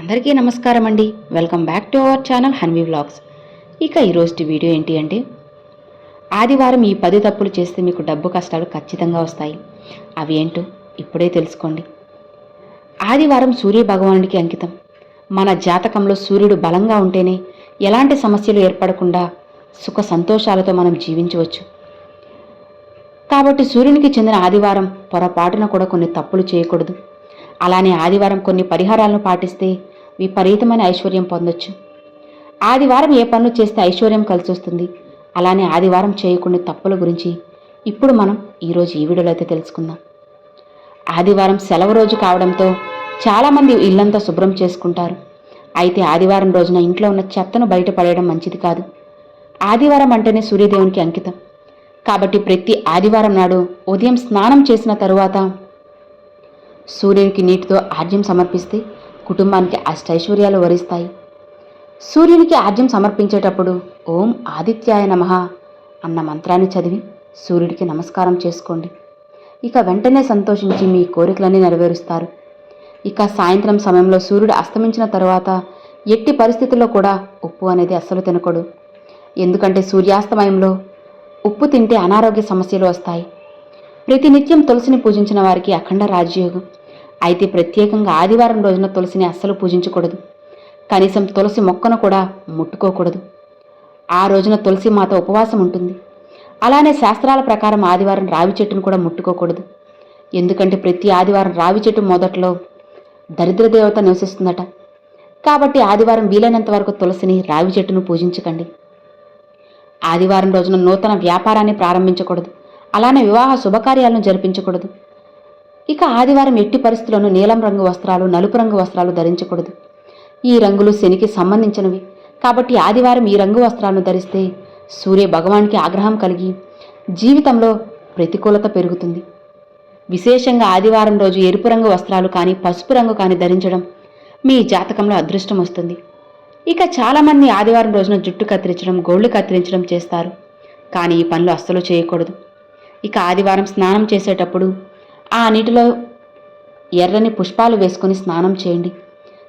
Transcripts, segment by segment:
అందరికీ నమస్కారం అండి. Welcome back to our channel Hanvi vlogs. ఇక ఈరోజు వీడియో ఏంటి అంటే ఆదివారం ఈ పది తప్పులు చేస్తే మీకు డబ్బు కష్టాలు ఖచ్చితంగా వస్తాయి. అవి ఏంటో ఇప్పుడే తెలుసుకోండి. ఆదివారం సూర్య భగవానుడికి అంకితం. మన జాతకంలో సూర్యుడు బలంగా ఉంటేనే ఎలాంటి సమస్యలు ఏర్పడకుండా సుఖ సంతోషాలతో మనం జీవించవచ్చు. కాబట్టి సూర్యునికి చెందిన ఆదివారం పొరపాటున కూడా కొన్ని తప్పులు చేయకూడదు. అలానే ఆదివారం కొన్ని పరిహారాలను పాటిస్తే విపరీతమైన ఐశ్వర్యం పొందొచ్చు. ఆదివారం ఏ పనులు చేస్తే ఐశ్వర్యం కలిసి వస్తుంది అలానే ఆదివారం చేయకుండా తప్పుల గురించి ఇప్పుడు మనం ఈరోజు ఈ వీడియోలో అయితే తెలుసుకుందాం. ఆదివారం సెలవు రోజు కావడంతో చాలామంది ఇల్లంతా శుభ్రం చేసుకుంటారు. అయితే ఆదివారం రోజున ఇంట్లో ఉన్న చెత్తను బయట పడేయడం మంచిది కాదు. ఆదివారం అంటేనే సూర్యదేవునికి అంకితం. కాబట్టి ప్రతి ఆదివారం నాడు ఉదయం స్నానం చేసిన తరువాత సూర్యునికి నీటితో ఆర్జ్యం సమర్పిస్తే కుటుంబానికి అష్టైశ్వర్యాలు వరిస్తాయి. సూర్యునికి ఆర్జ్యం సమర్పించేటప్పుడు ఓం ఆదిత్యాయ నమః అన్న మంత్రాన్ని చదివి సూర్యుడికి నమస్కారం చేసుకోండి. ఇక వెంటనే సంతోషించి మీ కోరికలన్నీ నెరవేరుస్తారు. ఇక సాయంత్రం సమయంలో సూర్యుడు అస్తమించిన తర్వాత ఎట్టి పరిస్థితుల్లో కూడా ఉప్పు అనేది అస్సలు తినకూడదు. ఎందుకంటే సూర్యాస్తమయంలో ఉప్పు తింటే అనారోగ్య సమస్యలు వస్తాయి. ప్రతినిత్యం తులసిని పూజించిన వారికి అఖండ రాజయోగం. అయితే ప్రత్యేకంగా ఆదివారం రోజున తులసిని అస్సలు పూజించకూడదు. కనీసం తులసి మొక్కను కూడా ముట్టుకోకూడదు. ఆ రోజున తులసి మాత ఉపవాసం ఉంటుంది. అలానే శాస్త్రాల ప్రకారం ఆదివారం రావి చెట్టును కూడా ముట్టుకోకూడదు. ఎందుకంటే ప్రతి ఆదివారం రావి చెట్టు మొదట్లో దరిద్ర దేవత నివసిస్తుందట. కాబట్టి ఆదివారం వీలైనంత వరకు తులసిని రావి చెట్టును పూజించకండి. ఆదివారం రోజున నూతన వ్యాపారాన్ని ప్రారంభించకూడదు. అలానే వివాహ శుభకార్యాలను జరిపించకూడదు. ఇక ఆదివారం ఎట్టి పరిస్థితుల్లోనూ నీలం రంగు వస్త్రాలు నలుపు రంగు వస్త్రాలు ధరించకూడదు. ఈ రంగులు శనికి సంబంధించినవి. కాబట్టి ఆదివారం ఈ రంగు వస్త్రాలను ధరిస్తే సూర్య భగవానికి ఆగ్రహం కలిగి జీవితంలో ప్రతికూలత పెరుగుతుంది. విశేషంగా ఆదివారం రోజు ఎరుపు రంగు వస్త్రాలు కానీ పసుపు రంగు కానీ ధరించడం మీ జాతకంలో అదృష్టం వస్తుంది. ఇక చాలామంది ఆదివారం రోజున జుట్టు కత్తిరించడం గోళ్ళు కత్తిరించడం చేస్తారు. కానీ ఈ పనులు అస్సలు చేయకూడదు. ఇక ఆదివారం స్నానం చేసేటప్పుడు ఆ నీటిలో ఎర్రని పుష్పాలు వేసుకొని స్నానం చేయండి.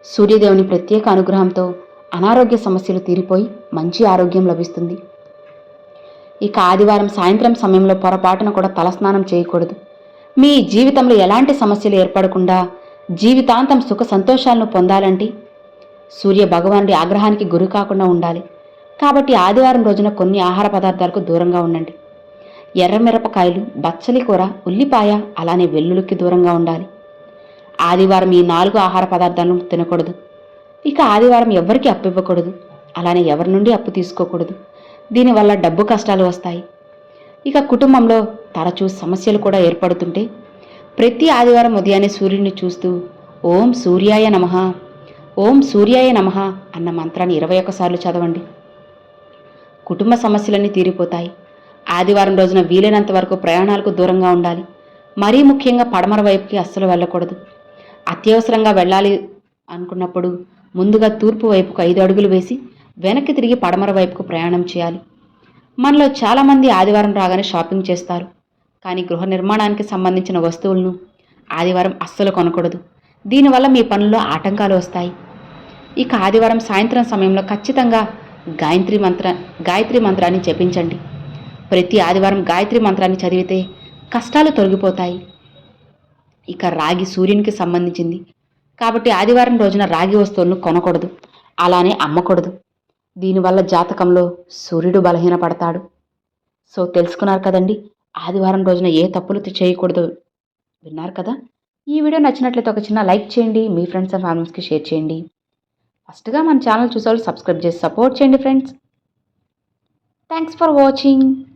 సూర్యదేవుని ప్రత్యేక అనుగ్రహంతో అనారోగ్య సమస్యలు తీరిపోయి మంచి ఆరోగ్యం లభిస్తుంది. ఇక ఆదివారం సాయంత్రం సమయంలో పొరపాటున కూడా తలస్నానం చేయకూడదు. మీ జీవితంలో ఎలాంటి సమస్యలు ఏర్పడకుండా జీవితాంతం సుఖ సంతోషాలను పొందాలంటే సూర్య భగవానుడి ఆగ్రహానికి గురి కాకుండా ఉండాలి. కాబట్టి ఆదివారం రోజున కొన్ని ఆహార పదార్థాలకు దూరంగా ఉండండి. ఎర్రమిరపకాయలు బచ్చలి కూర ఉల్లిపాయ అలానే వెల్లుల్లికి దూరంగా ఉండాలి. ఆదివారం ఈ నాలుగు ఆహార పదార్థాలను తినకూడదు. ఇక ఆదివారం ఎవరికి అప్పు ఇవ్వకూడదు. అలానే ఎవరి నుండి అప్పు తీసుకోకూడదు. దీనివల్ల డబ్బు కష్టాలు వస్తాయి. ఇక కుటుంబంలో తరచూ సమస్యలు కూడా ఏర్పడుతుంటే ప్రతి ఆదివారం ఉదయాన్నే సూర్యుడిని చూస్తూ ఓం సూర్యాయ నమః ఓం సూర్యాయ నమః అన్న మంత్రాన్ని ఇరవై ఒక్కసార్లు చదవండి. కుటుంబ సమస్యలన్నీ తీరిపోతాయి. ఆదివారం రోజున వీలైనంత వరకు ప్రయాణాలకు దూరంగా ఉండాలి. మరీ ముఖ్యంగా పడమర వైపుకి అస్సలు వెళ్ళకూడదు. అత్యవసరంగా వెళ్ళాలి అనుకున్నప్పుడు ముందుగా తూర్పు వైపుకు ఐదు అడుగులు వేసి వెనక్కి తిరిగి పడమర వైపుకు ప్రయాణం చేయాలి. మనలో చాలామంది ఆదివారం రాగానే షాపింగ్ చేస్తారు. కానీ గృహ నిర్మాణానికి సంబంధించిన వస్తువులను ఆదివారం అస్సలు కొనకూడదు. దీనివల్ల మీ పనుల్లో ఆటంకాలు వస్తాయి. ఇక ఆదివారం సాయంత్రం సమయంలో ఖచ్చితంగా గాయత్రి మంత్ర గాయత్రి మంత్రాన్ని జపించండి. ప్రతి ఆదివారం గాయత్రి మంత్రాన్ని చదివితే కష్టాలు తొలగిపోతాయి. ఇక రాగి సూర్యునికి సంబంధించింది. కాబట్టి ఆదివారం రోజున రాగి వస్తువులను కొనకూడదు. అలానే అమ్మకూడదు. దీనివల్ల జాతకంలో సూర్యుడు బలహీనపడతాడు. సో తెలుసుకున్నారు కదండి ఆదివారం రోజున ఏ తప్పులు చేయకూడదు విన్నారు కదా? ఈ వీడియో నచ్చినట్లయితే ఒక చిన్న లైక్ చేయండి మీ ఫ్రెండ్స్ అండ్ ఫ్యామిలీస్కి షేర్ చేయండి. ఫస్ట్గా మన ఛానల్ చూసేవాళ్ళు సబ్స్క్రైబ్ చేసి సపోర్ట్ చేయండి ఫ్రెండ్స్. Thanks for watching.